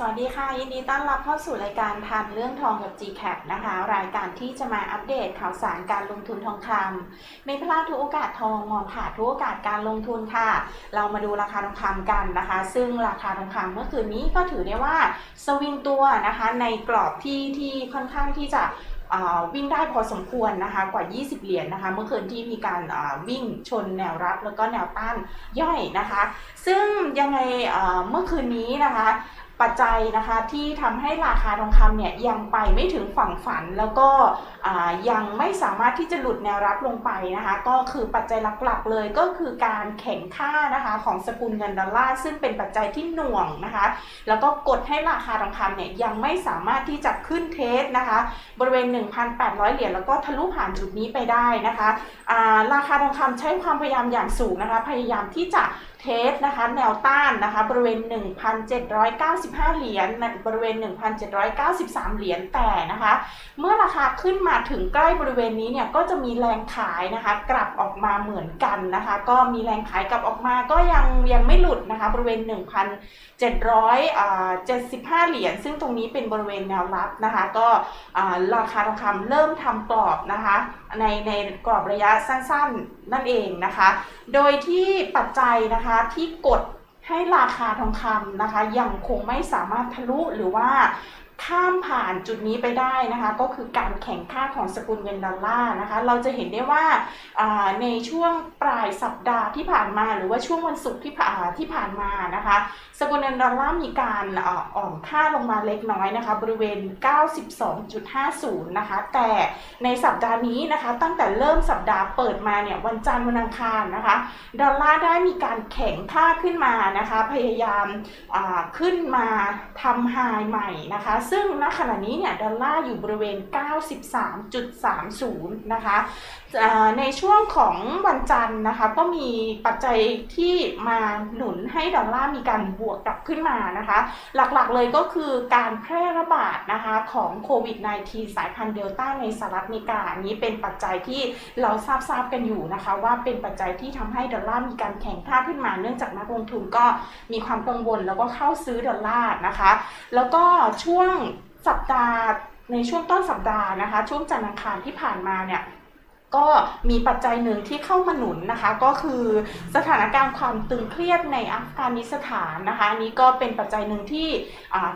สวัสดีค่ะ ยินดีต้อนรับเข้าสู่รายการทันเรื่องทองกับ GCAP นะคะ รายการที่จะมาอัปเดตข่าวสารการลงทุนทองคำไม่พลาดทุกโอกาสทองมองผ่านทุกโอกาสการลงทุนค่ะ เรามาดูราคาทองคำกันนะคะ ซึ่งราคาทองคำเมื่อคืนนี้ก็ถือได้ว่าสวิงตัวนะคะในกรอบที่ที่ค่อนข้างที่จะวิ่งได้พอสมควรนะคะกว่า 20 เหรียญนะคะเมื่อคืนที่มีการวิ่งชนแนวรับแล้วก็แนวต้านย่อยนะคะ ซึ่งยังไงเมื่อคืนนี้นะคะ ปัจจัยนะคะที่ทำให้ราคาทองคำเนี่ยยังไปไม่ถึงฝั่งฝัน แล้วก็ยังไม่สามารถที่จะหลุดแนวรับลงไปนะคะ ก็คือปัจจัยหลักๆเลยก็คือการแข่งค่านะคะของสกุลเงินดอลลาร์ซึ่งเป็นปัจจัยที่หน่วงนะคะ แล้วก็กดให้ราคาทองคำเนี่ยยังไม่สามารถที่จะขึ้นเทสนะคะ บริเวณ 1,800 เหรียญแล้วก็ทะลุผ่านจุดนี้ไปได้นะคะาราคาทองคำใช้ความพยายามอย่างสูงนะคะ พยายามที่จะเทสนะคะแนวต้านนะคะบริเวณ1,795 เหรียญบริเวณ 1,793 เหรียญแต่นะคะ เมื่อราคาขึ้นมาถึงใกล้บริเวณนี้เนี่ยก็จะมีแรงขายนะคะกลับออกมาเหมือนกันนะคะ ก็มีแรงขายกลับออกมาก็ยังยังไม่หลุดนะคะ บริเวณ 1,775 เหรียญซึ่งตรงนี้เป็นบริเวณแนวรับนะคะ ก็ราคาทองคำเริ่มทำกรอบนะคะในในกรอบระยะสั้นๆนั่นเองนะคะ โดยที่ปัจจัยนะคะที่กด ให้ราคาทองคำนะคะ ยังคงไม่สามารถทะลุหรือว่า ข้ามผ่านจุดนี้ไปได้นะคะ ก็คือการแข่งค่าของสกุลเงินดอลลาร์นะคะ เราจะเห็นได้ว่าในช่วงปลายสัปดาห์ที่ผ่านมา หรือว่าช่วงวันศุกร์ที่ผ่านที่ผ่านมานะคะ สกุลเงินดอลลาร์มีการอ่อนค่าลงมาเล็กน้อยนะคะ บริเวณ 92.50 นะคะ แต่ในสัปดาห์นี้นะคะ ตั้งแต่เริ่มสัปดาห์เปิดมาเนี่ยวันจันทร์วันอังคารนะคะ ดอลลาร์ได้มีการแข็งค่าขึ้นมานะคะ พยายามขึ้นมาทำไฮใหม่นะคะซึ่งณขณะนี้เนี่ยดอลลาร์อยู่บริเวณ 93.30 นะคะ ในช่วงของวันจันทร์นะคะก็มีปัจจัยที่มาหนุนให้ดอลลาร์มีการบวกกลับขึ้นมานะคะ หลักๆเลยก็คือการแพร่ระบาดนะคะของโควิด -19 สายพันธุ์เดลต้าในสหรัฐอเมริกานี้เป็นปัจจัยที่เราทราบทราบๆกันอยู่นะคะ ว่าเป็นปัจจัยที่ทำให้ดอลลาร์มีการแข่งค่าขึ้นมา เนื่องจากนักลงทุนก็มีความกังวลแล้วก็เข้าซื้อดอลลาร์นะคะ แล้วก็ช่วงสัปดาห์ในช่วงต้นสัปดาห์นะคะ ช่วงจันทร์อังคารที่ผ่านมาเนี่ย ก็มีปัจจัยหนึ่งที่เข้ามาหนุนนะคะ ก็คือสถานการณ์ความตึงเครียดในอัฟกานิสถานนะคะอันนี้ก็เป็นปัจจัยหนึ่งที่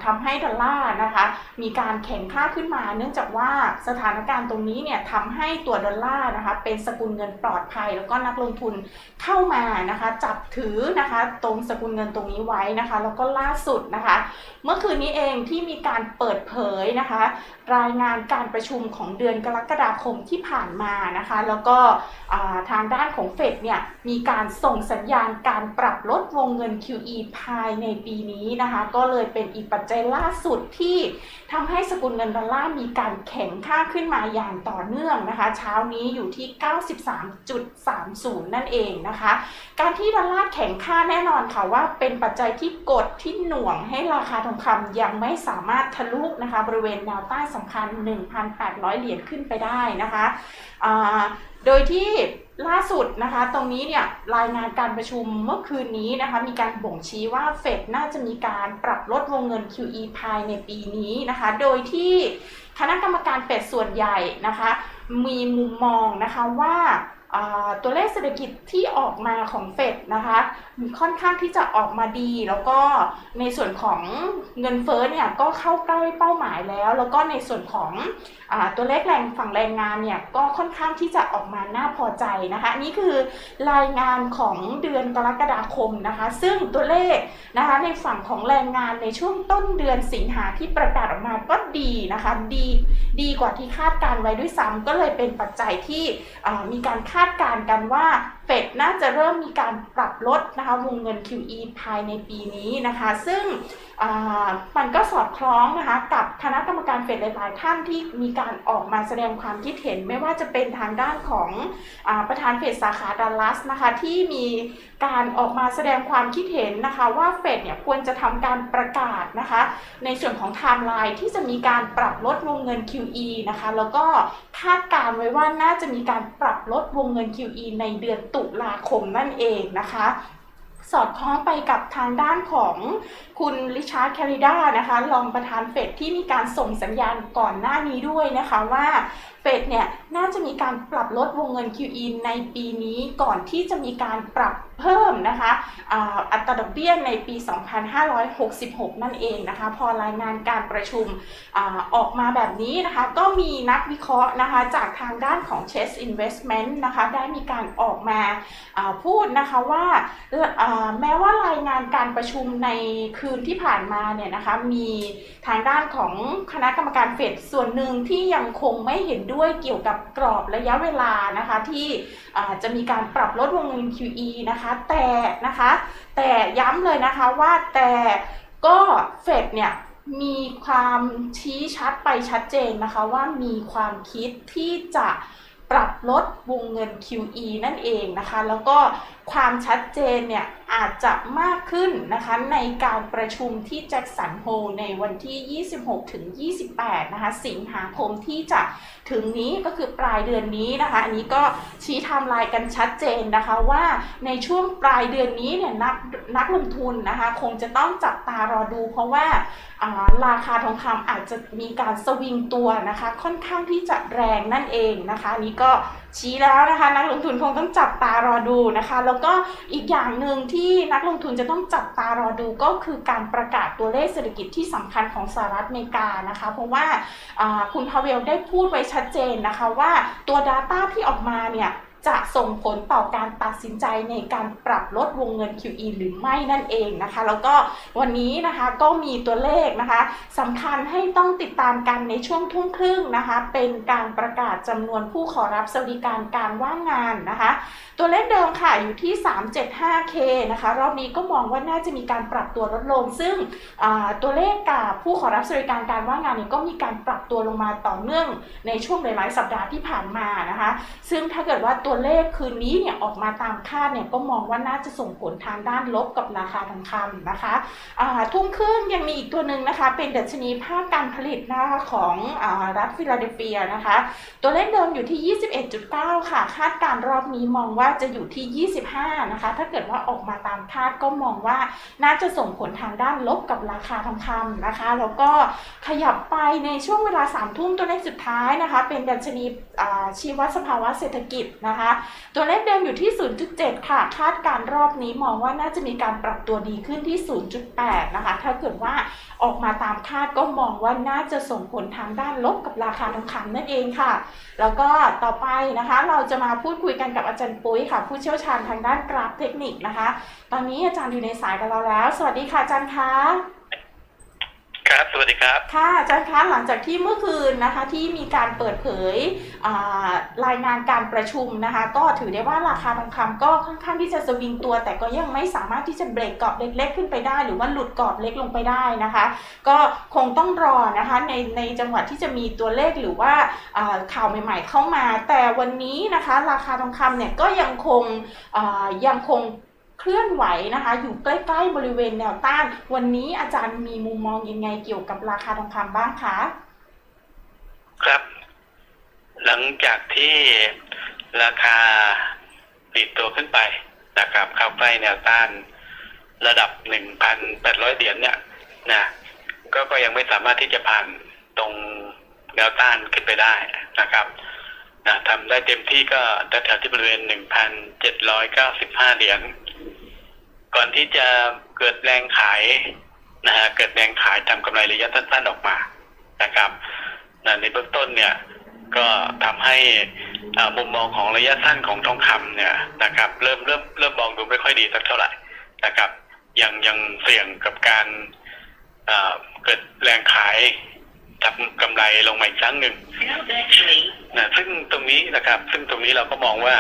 ทำาให้ดอลลาร์นะคะมีการแข่งค่าขึ้นมา เนื่องจากว่าสถานการณ์ตรงนี้เนี่ยทำให้ตัวดอลลาร์นะคะเป็นสกุลเงินปลอดภัย แล้วก็นักลงทุนเข้ามานะคะจับถือนะคะตรงสกุลเงินตรงนี้ไว้นะคะ แล้วก็ล่าสุดนะคะ เมื่อคืนนี้เองที่มีการเปิดเผยนะคะ รายงานการประชุมของเดือนกรกฎาคมที่ผ่านมานะคะแล้วก็ทางด้านของเฟดเนี่ยมีการส่งสัญญาณการปรับลดวงเงิน QE ภายในปีนี้นะคะก็เลยเป็นอีกปัจจัยล่าสุดที่ทำให้สกุลเงินดอลลาร์มีการแข็งค่าขึ้นมาอย่างต่อเนื่องนะคะเช้านี้อยู่ที่ 93.30 นั่นเองนะคะ การที่ดอลลาร์แข็งค่าแน่นอนค่ะว่าเป็นปัจจัยที่กดที่หน่วงให้ราคาทองคำยังไม่สามารถทะลุนะคะบริเวณแนวต้านสำคัญ 1,800 เหรียญขึ้นไปได้นะคะอ่าโดยที่ล่าสุดนะคะ ตรงนี้เนี่ยรายงานการประชุมเมื่อคืนนี้นะคะ มีการบ่งชี้ว่าเฟดน่าจะมีการปรับลดวงเงิน QE ภายในปีนี้นะคะ โดยที่คณะกรรมการเฟดส่วนใหญ่นะคะ มีมุมมองนะคะว่าอ่า ตัวเลขเศรษฐกิจที่ออกมาของเฟดนะคะค่อนข้างที่จะออกมาดี แล้วก็ในส่วนของเงินเฟ้อเนี่ยก็เข้าใกล้เป้าหมายแล้ว แล้วก็ในส่วนของอตัวเลขแรงฝั่งแรงงานเนี่ยก็ค่อนข้างที่จะออกมาน่าพอใจนะคะนี่คือรายงานของเดือนกรกฎาคมนะคะซึ่งตัวเลขนะคะในฝั่งของแรงงานในช่วงต้นเดือนสิงหาที่ประกาศออกมาก็ดีนะคะดีดีกว่าที่คาดการไว้ด้วยซ้ำก็เลยเป็นปัจจัยที่มีการคาดาดการณ์กันว่าเฟดน่าจะเริ่มมีการปรับลดนะคะวงเงิน QE ภายในปีนี้นะคะ ซึ่งมันก็สอดคล้องนะคะกับคณะกรรมการเฟดหลายๆท่านที่มีการออกมาแสดงความคิดเห็นไม่ว่าจะเป็นทางด้านของอประธานเฟดสาขาดัลลัสนะคะที่มีการออกมาแสดงความคิดเห็นนะคะว่าเฟดเนี่ยควรจะทำการประกาศนะคะในส่วนของไทม์ไลน์ที่จะมีการปรับลดวงเงิน QE นะคะแล้วก็คาดการณ์ไว้ว่าน่าจะมีการปรับลดวงเงิน QE ในเดือนตุลาคมนั่นเองนะคะ สอดคล้องไปกับทางด้านของคุณริชาร์ดแคริดานะคะรองประธานเฟดที่มีการส่งสัญญาณก่อนหน้านี้ด้วยนะคะว่าเฟดเนี่ยน่าจะมีการปรับลดวงเงิน QE ในปีนี้ก่อนที่จะมีการปรับเพิ่มนะคะอัตราดอกเบี้ยในปี 2566 นั่นเองนะคะ พอรายงานการประชุมอออกมาแบบนี้นะคะ ก็มีนักวิเคราะห์นะคะจากทางด้านของ Chase Investment นะคะได้มีการออกมาพูดนะคะว่าแม้ว่ารายงานการประชุมในคืนที่ผ่านมาเนี่ยนะคะมีทางด้านของคณะกรรมการเฟดส่วนหนึ่งที่ยังคงไม่เห็นด้วยเกี่ยวกับกรอบระยะเวลานะคะที่จะมีการปรับลดวงเงิน QE นะคะแต่นะคะ แต่ย้ำเลยนะคะว่าแต่ก็เฟดเนี่ยมีความชี้ชัดไปชัดเจนนะคะว่ามีความคิดที่จะปรับลดวงเงิน QE นั่นเองนะคะ แล้วก็ความชัดเจนเนี่ย อาจจะมากขึ้นนะคะในการประชุมที่แจ็คสันโฮในวันที่ 26 ถึง 28 นะคะ สิงหาคมที่จะถึงนี้ก็คือปลายเดือนนี้นะคะ อันนี้ก็ชี้ไทม์ไลน์กันชัดเจนนะคะว่าในช่วงปลายเดือนนี้เนี่ยนักนักลงทุนนะคะ คงจะต้องจับตารอดูเพราะว่าราคาทองคำอาจจะมีการสวิงตัวนะคะ ค่อนข้างที่จะแรงนั่นเองนะคะนนี้ก็ ชี้แล้วนะคะ นักลงทุนคงต้องจับตารอดูนะคะ แล้วก็อีกอย่างหนึ่งที่นักลงทุนจะต้องจับตารอดูก็คือการประกาศตัวเลขเศรษฐกิจที่สำคัญของสหรัฐอเมริกานะคะ เพราะว่าอ่าคุณพาเวลได้พูดไว้ชัดเจนนะคะว่าตัว Data ที่ออกมาเนี่ย จะส่งผลต่อการตัดสินใจในการปรับลดวงเงิน QE หรือไม่นั่นเองนะคะ แล้วก็วันนี้นะคะก็มีตัวเลขนะคะสำคัญให้ต้องติดตามกันในช่วงทุ่มครึ่งนะคะ เป็นการประกาศจำนวนผู้ขอรับสวัสดิการการว่างงานนะคะ ตัวเลขเดิมค่ะอยู่ที่ 375K นะคะ รอบนี้ก็มองว่าน่าจะมีการปรับตัวลดลง ซึ่งตัวเลขกับผู้ขอรับสวัสดิการการว่างงานเนี่ยก็มีการปรับตัวลงมาต่อเนื่องในช่วงหลายๆสัปดาห์ที่ผ่านมานะคะ ซึ่งถ้าเกิดว่าตัววเลขคืนนี้เนี่ยออกมาตามคาดเนี่ยก็มองว่าน่าจะส่งผลทางด้านลบกับราคาทองคำนะคะทุ่มครึ่งยังมีอีกตัวหนึ่งนะคะ เป็นดัชนีภาคการผลิตนะคะของอรัฐฟิลาเดลเฟียนะคะ ตัวเลขเดิมอยู่ที่ 21.9 ค่ะ คาดการรอบนี้มองว่าจะอยู่ที่ 25 นะคะ ถ้าเกิดว่าออกมาตามคาดก็มองว่าน่าจะส่งผลทางด้านลบกับราคาทองคำนะคะ แล้วก็ขยับไปในช่วงเวลา3ทุ่มตัวเลขสุดท้ายนะคะ เป็นดัชนีชีวสภาวะเศรษฐกิจนะคะตัวเลขเดิมอยู่ที่ 0.7 ค่ะ คาดการรอบนี้มองว่าน่าจะมีการปรับตัวดีขึ้นที่ 0.8 นะคะ ถ้าเกิดว่าออกมาตามคาดก็มองว่าน่าจะส่งผลทางด้านลบกับราคาทองคำนั่นเองค่ะ แล้วก็ต่อไปนะคะ เราจะมาพูดคุยกันกับอาจารย์ปุ้ยค่ะ ผู้เชี่ยวชาญทางด้านกราฟเทคนิคนะคะ ตอนนี้อาจารย์อยู่ในสายกับเราแล้ว สวัสดีค่ะอาจารย์คะ ครับ สวัสดีครับ ค่ะอาจารย์คะหลังจากที่เมื่อคืนนะคะที่มีการเปิดเผยรายงานการประชุมนะคะ ก็ถือได้ว่าราคาทองคำก็ค่อนข้างที่จะสวิงตัว แต่ก็ยังไม่สามารถที่จะเบรกกรอบเล็ก ๆ ขึ้นไปได้ หรือว่าหลุดกรอบเล็กลงไปได้นะคะ ก็คงต้องรอนะคะในในจังหวะที่จะมีตัวเลขหรือว่าข่าวใหม่ ๆ เข้ามา แต่วันนี้นะคะ ราคาทองคำเนี่ยก็ยังคงยังคง เคลื่อนไหวนะคะ อยู่ใกล้ ๆ บริเวณแนวต้าน วันนี้อาจารย์มีมุมมองยังไงเกี่ยวกับราคาทองคำบ้างคะครับ หลังจากที่ราคาปิดตัวขึ้นไปนะครับเข้าใกล้แนวต้านระดับ1,800เหรียญเนี่ยนะก็ก็ยังไม่สามารถที่จะผ่านตรงแนวต้านขึ้นไปได้นะครับ นะทำได้เต็มที่ก็แถวๆที่บริเวณ1,795เหรียญก่อนที่จะเกิดแรงขายนะฮะเกิดแรงขายทำกำไรระยะสั้นๆออกมานะครับนะในเบื้องต้นเนี่ยก็ทำให้มุมมองของระยะสั้นของทองคำเนี่ยนะครับ เริ่มเริ่มเริ่มมองดูไม่ค่อยดีสักเท่าไหร่นะครับ ยังยังเสี่ยงกับการเกิดแรงขาย ทำกำไรลงมาอีกครั้งหนึ่งนะซึ่งตรงนี้นะครับ ซึ่งตรงนี้เราก็มองว่า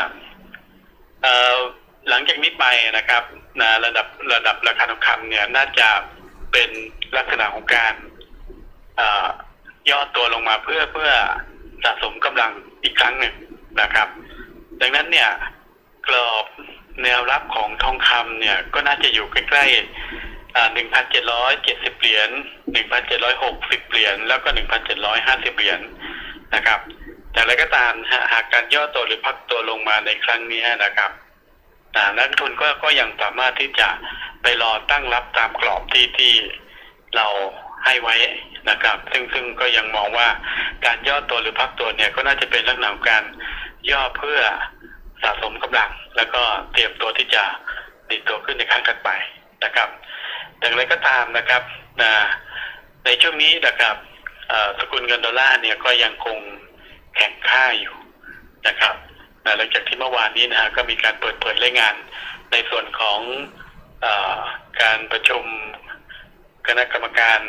เอ่อหลังจากนี้ไปนะครับนะระดับระดับราคาทองคำเนี่ยน่าจะเป็นลักษณะของการเอ่อย่อตัวลงมาเพื่อเพื่อสะสมกำลังอีกครั้งหนึ่งนะครับ ดังนั้นเนี่ยกรอบแนวรับของทองคำเนี่ยก็น่าจะอยู่ใกล้ๆ หนึ่งพันเจ็ดร้อยเจ็ดสิบเหรียญหนึ่งพันเจ็ดร้อยหกสิบเหรียญแล้วก็หนึ่งพันเจ็ดร้อยห้าสิบเหรียญนะครับอย่างไรก็ตามหากการย่อตัวหรือพักตัวลงมาในครั้งนี้นะครับนักลงทุนก็ก็ยังสามารถที่จะไปรอตั้งรับตามกรอบที่ที่เราให้ไว้นะครับ ซึ่งซึ่งก็ยังมองว่าการย่อตัวหรือพักตัวเนี่ยก็น่าจะเป็นลักษณะการย่อเพื่อสะสมกำลัง แล้วก็เตรียมตัวที่จะติดตัวขึ้นในครั้งถัดไปนะครับ อย่างไรก็ตามนะครับนะในช่วงนี้นะครับสกุลเงินดอลลาร์เนี่ยก็ยังคงแข็งค่าอยู่นะครับหลังจากที่เมื่อวานนี้นะฮะก็มีการเปิดเผยรายงานในส่วนของอการประชุมคณะกรรมการ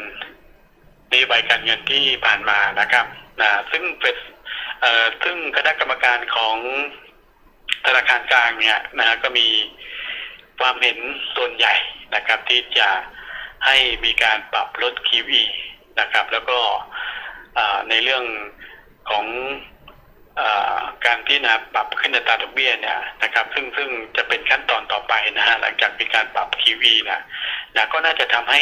นโยบายการเงินที่ผ่านมานะครับนะซึ่งเป็นซึ่งคณะกรรมการของธนาคารกลางเนี่ยนะฮะก็มีความเห็นส่วนใหญ่ นะครับ ที่จะให้มีการปรับลด QE นะครับ แล้วก็ในเรื่องของอการพิจารณาปรับขึ้นอัตราดอกเบี้ยเนี่ยนะครับ ซึ่งซึ่งจะเป็นขั้นตอนต่อไปนะฮะหลังจากมีการปรับ QE นะนะก็น่าจะทำให้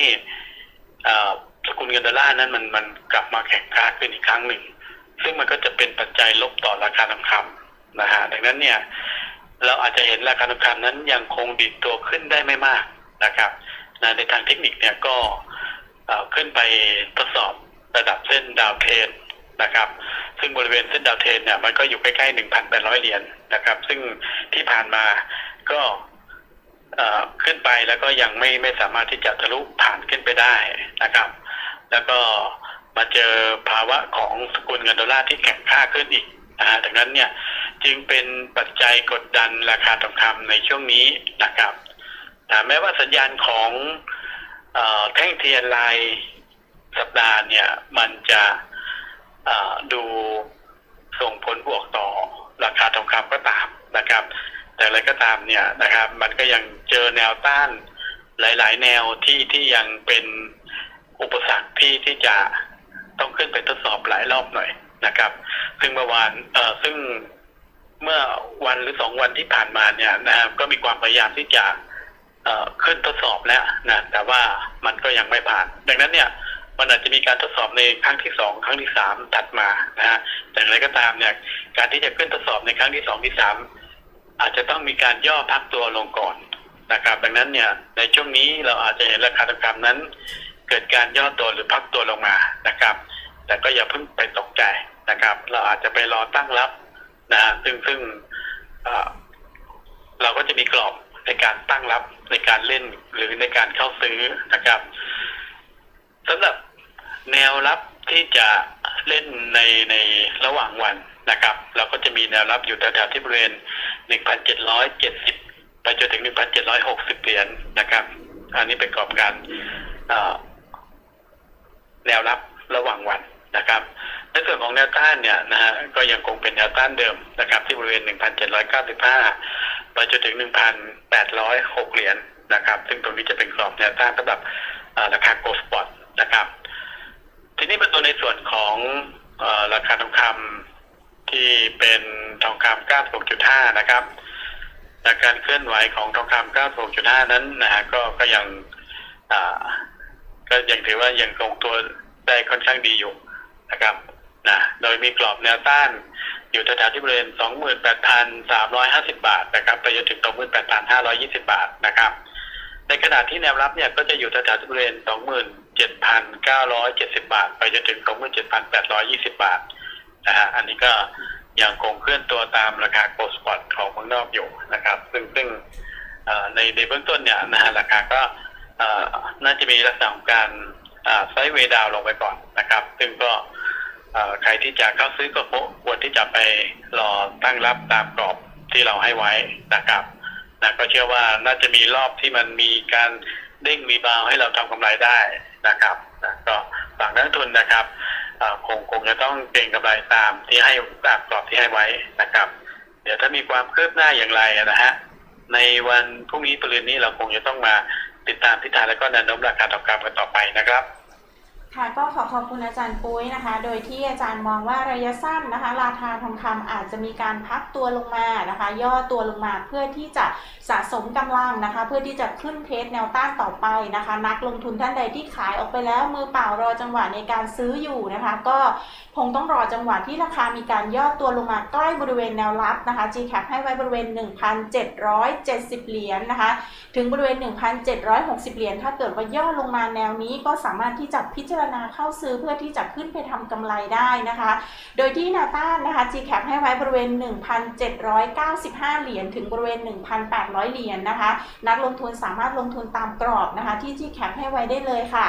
สกุลเงินดอลลาร์นั้นมันมันกลับมาแข็งค่าขึ้นอีกครั้งหนึ่ง ซึ่งมันก็จะเป็นปัจจัยลบต่อราคาทองคำนะฮะดังนั้นเนี่ย เราอาจจะเห็นราคาทองคำนั้นยังคงดิดตัวขึ้นได้ไม่มาก นะครับนะในทางเทคนิคเนี่ยก็ขึ้นไปทดสอบระดับเส้นดาวเทนนะครับ ซึ่งบริเวณเส้นดาวเทนเนี่ยมันก็อยู่ใกล้ๆ1,800เหรียญนะครับ ซึ่งที่ผ่านมาก็ขึ้นไปแล้วก็ยังไม่ไม่สามารถที่จะทะลุผ่านขึ้นไปได้นะครับ แล้วก็มาเจอภาวะของสกุลเงินดอลลาร์ที่แข็งค่าขึ้นอีกนะฮะดังนั้นเนี่ยจึงเป็นปัจจัยกดดันราคาทองคำในช่วงนี้นะครับ นะแม้ว่าสัญญาณของอแท่งเทียนลายสัปดาห์เนี่ย มันจะดูส่งผลบวกต่อราคาทองคำก็ตามนะครับ แต่อะไรก็ตามเนี่ยนะครับ มันก็ยังเจอแนวต้านหลาย ๆ แนวที่ที่ยังเป็นอุปสรรคที่ที่จะต้องขึ้นไปทดสอบหลายรอบหน่อยนะครับ ซึ่งเมื่อวานเอ่อซึ่งเมื่อวันหรือสองวันที่ผ่านมาเนี่ยนะครับ ก็มีความพยายามที่จะ ขึ้นทดสอบแล้วนะแต่ว่ามันก็ยังไม่ผ่าน ดังนั้นเนี่ยมันอาจจะมีการทดสอบในครั้งที่สองครั้งที่สามถัดมานะฮะแต่อย่างไรก็ตามเนี่ยการที่จะขึ้นทดสอบในครั้งที่สองที่สามอาจจะต้องมีการย่อพักตัวลงก่อนนะครับ ดังนั้นเนี่ยในช่วงนี้เราอาจจะเห็นราคาทองคำนั้น เกิดการย่อตัวหรือพักตัวลงมานะครับ แต่ก็อย่าเพิ่งไปตกใจนะครับ เราอาจจะไปรอตั้งรับนะฮะซึ่งซึ่งเราก็จะมีกรอบ ในการตั้งรับในการเล่นหรือในการเข้าซื้อนะครับสำหรับแนวรับที่จะเล่นในในระหว่างวันนะครับ เราก็จะมีแนวรับอยู่แถวๆที่บริเวณ 1,770 ไปจนถึง 1,760 เหรียญนะครับ อันนี้เป็นกรอบการแนวรับระหว่างวันนะครับในส่วนของแนวต้านเนี่ยนะฮะก็ยังคงเป็นแนวต้านเดิมนะครับ ที่บริเวณ 1,795 ไปจนถึง 1,806 เหรียญนะครับ ซึ่งตรงนี้จะเป็นกรอบแนวต้านสำหรับราคาโกลสปอร์ตนะครับ ทีนี้มาตัวในส่วนของอราคาทองคำที่เป็นทองคำ96.5 นะครับจากการเคลื่อนไหวของทองคำ96.5 นั้นนะฮะก็ก็ยังก็ยังถือว่ายังคงตัวได้ค่อนข้างดีอยู่นะครับ นะโดยมีกรอบแนวต้านอยู่แถวๆที่บริเวณ 28,350 บาทนะครับไปจนถึง 28,520 บาทนะครับ ในขณะที่แนวรับเนี่ยก็จะอยู่แถวๆที่บริเวณ 27,970 บาท ไปจนถึง 27,820 บาทนะฮะอันนี้ก็ยังคงเคลื่อนตัวตามราคาโกลด์สปอตของเมืองนอกอยู่นะครับ ซึ่งซึ่งในในเบื้องต้นเนี่ยนะฮะราคาก็น่าจะมีลักษณะของการไซด์เวดาวลงไปก่อนนะครับ ซึ่งก็ ใครที่จะเข้าซื้อก็ควรที่จะไปรอตั้งรับตามกรอบที่เราให้ไว้นะครับนะก็เชื่อว่าน่าจะมีรอบที่มันมีการเด้งรีบาวให้เราทำกำไรได้นะครับนะก็ฝากนักทุนนะครับคงคงจะต้องเก็งกำไรตามที่ให้ตามกรอบที่ให้ไว้นะครับ เดี๋ยวถ้ามีความคืบหน้าอย่างไรนะฮะในวันพรุ่งนี้ปรืนนี้เราคงจะต้องมาติดตามทิศทางและก็แนวโน้มราคาทองคำกันต่อไปนะครับ ค่ะก็ขอขอบคุณอาจารย์ปุ้ยนะคะ โดยที่อาจารย์มองว่าระยะสั้นนะคะ ราคาทองคำอาจจะมีการพักตัวลงมานะคะ ย่อตัวลงมาเพื่อที่จะสะสมกำลังนะคะ เพื่อที่จะขึ้นเทสแนวต้านต่อไปนะคะ นักลงทุนท่านใดที่ขายออกไปแล้ว มือเปล่ารอจังหวะในการซื้ออยู่นะคะ ก็คงต้องรอจังหวะที่ราคามีการย่อตัวลงมาใกล้บริเวณแนวรับนะคะ GCAP ให้ไว้บริเวณ 1,770 เหรียญนะคะ ถึงบริเวณ 1,760 เหรียญถ้าเกิดว่าย่อลงมาแนวนี้ก็สามารถที่จะพิจารณาเข้าซื้อเพื่อที่จะขึ้นไปทำกำไรได้นะคะ โดยที่นวต้านนะคะ GCAP ให้ไว้บริเวณ 1,795 เหรียญถึงบริเวณ 1,800 เหรียญนะคะ นักลงทุนสามารถลงทุนตามกรอบนะคะ ที่ GCAP ให้ไว้ได้เลยค่ะ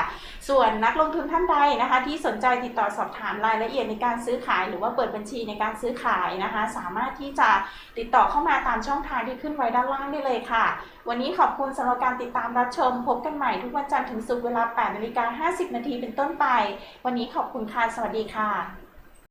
ส่วนนักลงทุนท่านใดนะคะ ที่สนใจติดต่อสอบถามรายละเอียดในการซื้อขาย หรือว่าเปิดบัญชีในการซื้อขายนะคะ สามารถที่จะติดต่อเข้ามาตามช่องทางที่ขึ้นไว้ด้านล่างได้เลยค่ะ วันนี้ขอบคุณสำหรับการติดตามรับชม พบกันใหม่ทุกวันจันทร์ถึงศุกร์เวลา 8 นาฬิกา 50 นาทีเป็นต้นไป วันนี้ขอบคุณค่ะ สวัสดีค่ะ